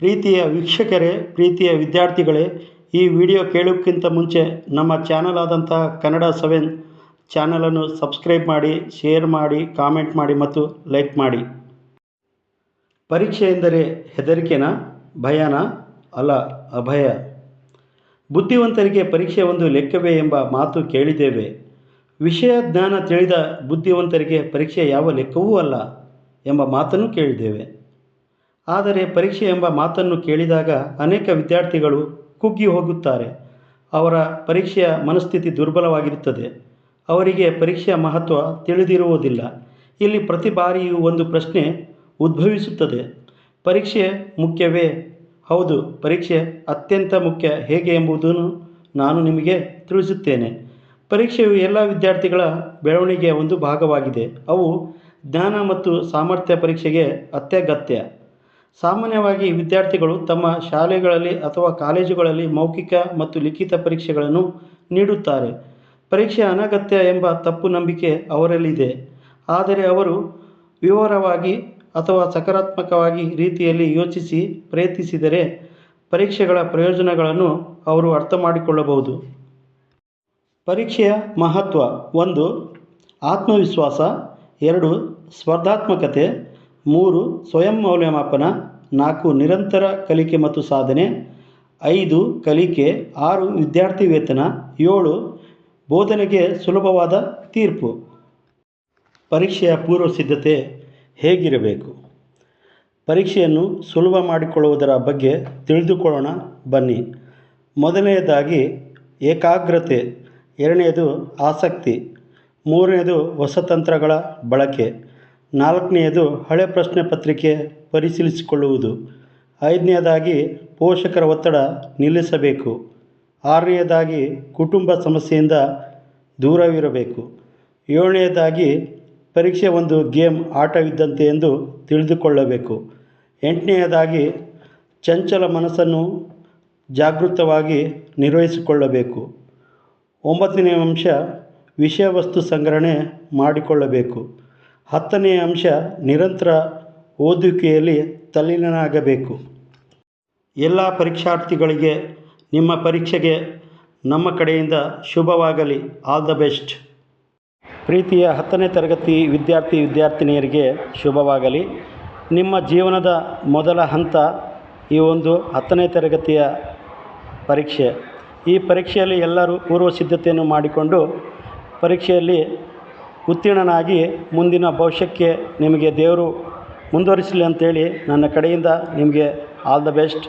ಪ್ರೀತಿಯ ವೀಕ್ಷಕರೇ, ಪ್ರೀತಿಯ ವಿದ್ಯಾರ್ಥಿಗಳೇ, ಈ ವಿಡಿಯೋ ಕೇಳೋಕ್ಕಿಂತ ಮುಂಚೆ ನಮ್ಮ ಚಾನಲ್ ಆದಂತಹ ಕನ್ನಡ ಸೆವೆನ್ ಚಾನಲನ್ನು ಸಬ್ಸ್ಕ್ರೈಬ್ ಮಾಡಿ, ಶೇರ್ ಮಾಡಿ, ಕಾಮೆಂಟ್ ಮಾಡಿ ಮತ್ತು ಲೈಕ್ ಮಾಡಿ. ಪರೀಕ್ಷೆ ಎಂದರೆ ಹೆದರಿಕೆನ, ಭಯನ, ಅಲ್ಲ ಅಭಯ? ಬುದ್ಧಿವಂತರಿಗೆ ಪರೀಕ್ಷೆ ಒಂದು ಲೆಕ್ಕವೇ ಎಂಬ ಮಾತು ಕೇಳಿದ್ದೇವೆ. ವಿಷಯ, ಜ್ಞಾನ ತಿಳಿದ ಬುದ್ಧಿವಂತರಿಗೆ ಪರೀಕ್ಷೆ ಯಾವ ಲೆಕ್ಕವೂ ಅಲ್ಲ ಎಂಬ ಮಾತನ್ನು ಕೇಳಿದ್ದೇವೆ. ಆದರೆ ಪರೀಕ್ಷೆ ಎಂಬ ಮಾತನ್ನು ಕೇಳಿದಾಗ ಅನೇಕ ವಿದ್ಯಾರ್ಥಿಗಳು ಕುಗ್ಗಿ ಹೋಗುತ್ತಾರೆ. ಅವರ ಪರೀಕ್ಷೆಯ ಮನಸ್ಥಿತಿ ದುರ್ಬಲವಾಗಿರುತ್ತದೆ. ಅವರಿಗೆ ಪರೀಕ್ಷೆಯ ಮಹತ್ವ ತಿಳಿದಿರುವುದಿಲ್ಲ. ಇಲ್ಲಿ ಪ್ರತಿ ಬಾರಿಯೂ ಒಂದು ಪ್ರಶ್ನೆ ಉದ್ಭವಿಸುತ್ತದೆ. ಪರೀಕ್ಷೆ ಮುಖ್ಯವೇ? ಹೌದು, ಪರೀಕ್ಷೆ ಅತ್ಯಂತ ಮುಖ್ಯ. ಹೇಗೆ ಎಂಬುದನ್ನು ನಾನು ನಿಮಗೆ ತಿಳಿಸುತ್ತೇನೆ. ಪರೀಕ್ಷೆಯು ಎಲ್ಲ ವಿದ್ಯಾರ್ಥಿಗಳ ಬೆಳವಣಿಗೆಯ ಒಂದು ಭಾಗವಾಗಿದೆ. ಅವು ಜ್ಞಾನ ಮತ್ತು ಸಾಮರ್ಥ್ಯ ಪರೀಕ್ಷೆಗೆ ಅತ್ಯಗತ್ಯ. ಸಾಮಾನ್ಯವಾಗಿ ವಿದ್ಯಾರ್ಥಿಗಳು ತಮ್ಮ ಶಾಲೆಗಳಲ್ಲಿ ಅಥವಾ ಕಾಲೇಜುಗಳಲ್ಲಿ ಮೌಖಿಕ ಮತ್ತು ಲಿಖಿತ ಪರೀಕ್ಷೆಗಳನ್ನು ನೀಡುತ್ತಾರೆ. ಪರೀಕ್ಷೆ ಅನಗತ್ಯ ಎಂಬ ತಪ್ಪು ನಂಬಿಕೆ ಅವರಲ್ಲಿದೆ. ಆದರೆ ಅವರು ವಿವರವಾಗಿ ಅಥವಾ ಸಕಾರಾತ್ಮಕವಾಗಿ ರೀತಿಯಲ್ಲಿ ಯೋಚಿಸಿ ಪ್ರಯತ್ನಿಸಿದರೆ ಪರೀಕ್ಷೆಗಳ ಪ್ರಯೋಜನಗಳನ್ನು ಅವರು ಅರ್ಥ ಮಾಡಿಕೊಳ್ಳಬಹುದು ಪರೀಕ್ಷೆಯ ಮಹತ್ವ ಒಂದು, ಆತ್ಮವಿಶ್ವಾಸ. ಎರಡು, ಸ್ಪರ್ಧಾತ್ಮಕತೆ. ಮೂರು, ಸ್ವಯಂ ಮೌಲ್ಯಮಾಪನ, ನಾಲ್ಕು, ನಿರಂತರ ಕಲಿಕೆ ಮತ್ತು ಸಾಧನೆ, ಐದು, ಕಲಿಕೆ, ಆರು, ವಿದ್ಯಾರ್ಥಿ ವೇತನ, ಏಳು, ಬೋಧನೆಗೆ ಸುಲಭವಾದ ತೀರ್ಪು. ಪರೀಕ್ಷೆಯ ಪೂರ್ವ ಸಿದ್ಧತೆ ಹೇಗಿರಬೇಕು? ಪರೀಕ್ಷೆಯನ್ನು ಸುಲಭ ಮಾಡಿಕೊಳ್ಳುವುದರ ಬಗ್ಗೆ ತಿಳಿದುಕೊಳ್ಳೋಣ, ಬನ್ನಿ. ಮೊದಲನೆಯದಾಗಿ, ಏಕಾಗ್ರತೆ. ಎರಡನೆಯದು ಆಸಕ್ತಿ. ಮೂರನೆಯದು ಹೊಸ ತಂತ್ರಗಳ ಬಳಕೆ. ನಾಲ್ಕನೆಯದು ಹಳೆ ಪ್ರಶ್ನೆ ಪತ್ರಿಕೆ ಪರಿಶೀಲಿಸಿಕೊಳ್ಳುವುದು. ಐದನೆಯದಾಗಿ ಪೋಷಕರ ಒತ್ತಡ ನಿಲ್ಲಿಸಬೇಕು. ಆರನೆಯದಾಗಿ ಕುಟುಂಬ ಸಮಸ್ಯೆಯಿಂದ ದೂರವಿರಬೇಕು. ಏಳನೆಯದಾಗಿ ಪರೀಕ್ಷೆ ಒಂದು ಗೇಮ್ ಆಟವಿದ್ದಂತೆ ಎಂದು ತಿಳಿದುಕೊಳ್ಳಬೇಕು. ಎಂಟನೆಯದಾಗಿ ಚಂಚಲ ಮನಸ್ಸನ್ನು ಜಾಗೃತವಾಗಿ ನಿರ್ವಹಿಸಿಕೊಳ್ಳಬೇಕು. ಒಂಬತ್ತನೇ ಅಂಶ ವಿಷಯ ವಸ್ತು ಸಂಗ್ರಹಣೆ ಮಾಡಿಕೊಳ್ಳಬೇಕು. ಹತ್ತನೆಯ ಅಂಶ ನಿರಂತರ ಓದುವಿಕೆಯಲ್ಲಿ ತಲ್ಲೀನನಾಗಬೇಕು. ಎಲ್ಲ ಪರೀಕ್ಷಾರ್ಥಿಗಳಿಗೆ ನಿಮ್ಮ ಪರೀಕ್ಷೆಗೆ ನಮ್ಮ ಕಡೆಯಿಂದ ಶುಭವಾಗಲಿ. ಆಲ್ ದ ಬೆಸ್ಟ್ ಪ್ರೀತಿಯ ಹತ್ತನೇ ತರಗತಿ ವಿದ್ಯಾರ್ಥಿ ವಿದ್ಯಾರ್ಥಿನಿಯರಿಗೆ ಶುಭವಾಗಲಿ. ನಿಮ್ಮ ಜೀವನದ ಮೊದಲ ಹಂತ ಈ ಒಂದು ಹತ್ತನೇ ತರಗತಿಯ ಪರೀಕ್ಷೆ. ಈ ಪರೀಕ್ಷೆಯಲ್ಲಿ ಎಲ್ಲರೂ ಪೂರ್ವ ಸಿದ್ಧತೆಯನ್ನು ಮಾಡಿಕೊಂಡು ಪರೀಕ್ಷೆಯಲ್ಲಿ ಉತ್ತೀರ್ಣನಾಗಿ ಮುಂದಿನ ಭವಿಷ್ಯಕ್ಕೆ ನಿಮಗೆ ದೇವರು ಮುಂದುವರಿಸಲಿ ಅಂತೇಳಿ ನನ್ನ ಕಡೆಯಿಂದ ನಿಮಗೆ ಆಲ್ ದ ಬೆಸ್ಟ್